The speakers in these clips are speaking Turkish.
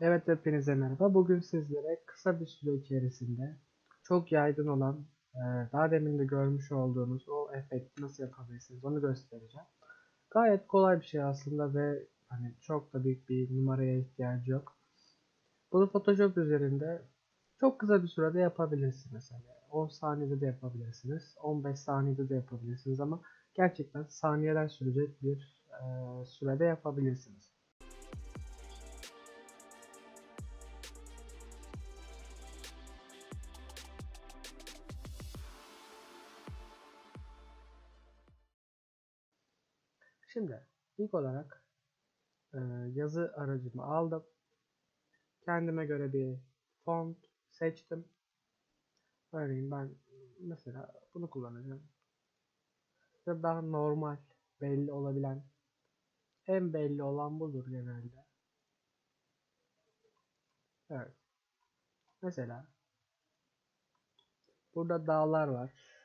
Evet hepinize merhaba. Bugün sizlere kısa bir süre içerisinde çok yaygın olan e, daha demin de görmüş olduğunuz o efekti nasıl yapabilirsiniz onu göstereceğim. Gayet kolay bir şey aslında ve hani çok da büyük bir numaraya ihtiyacı yok. Bunu Photoshop üzerinde çok kısa bir sürede yapabilirsiniz. Mesela 10 saniyede de yapabilirsiniz, 15 saniyede de yapabilirsiniz ama gerçekten saniyeler sürecek bir e, sürede yapabilirsiniz. Şimdi ilk olarak e, yazı aracımı aldım. Kendime göre bir font seçtim. Örneğin ben mesela bunu kullanacağım. Ve daha normal, belli olabilen, en belli olan budur genelde. Evet. Mesela burada dağlar var.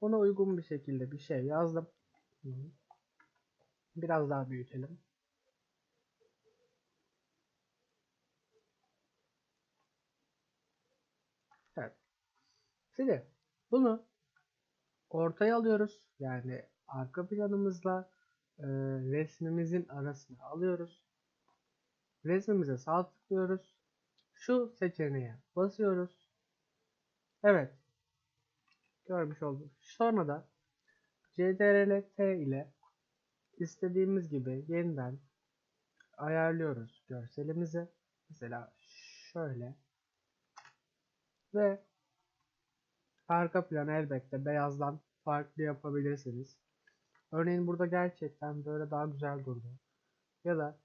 Ona uygun bir şekilde bir şey yazdım. Biraz daha büyütelim. Evet. Şimdi bunu ortaya alıyoruz. Yani arka planımızla e, resmimizin arasına alıyoruz. Resmimize sağ tıklıyoruz. Şu seçeneğe basıyoruz. Evet. Görmüş olduk. Sonra da CTRL-T ile istediğimiz gibi yeniden ayarlıyoruz görselimizi. Mesela şöyle. Ve arka planı elbette beyazdan farklı yapabilirsiniz. Örneğin burada gerçekten böyle daha güzel durdu. Ya da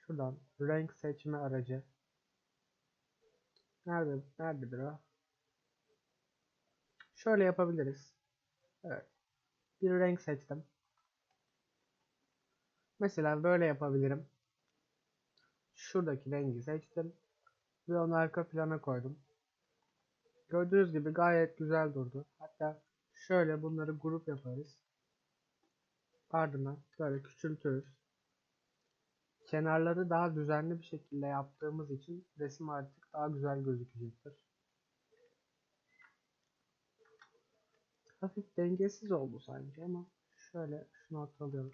şuradan renk seçme aracı. Nerede, nerededir o? Şöyle yapabiliriz. Evet. Bir renk seçtim. Mesela böyle yapabilirim. Şuradaki rengi seçtim. Ve onu arka plana koydum. Gördüğünüz gibi gayet güzel durdu. Hatta şöyle bunları grup yaparız. Ardından böyle küçültürüz. Kenarları daha düzenli bir şekilde yaptığımız için resim artık daha güzel gözükecektir. Hafif dengesiz oldu sanki ama şöyle şunu ortalayalım.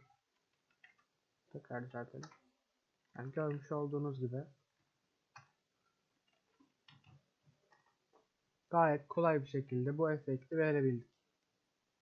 Tekrar düzeltelim. Yani görmüş olduğunuz gibi gayet kolay bir şekilde bu efekti verebildik.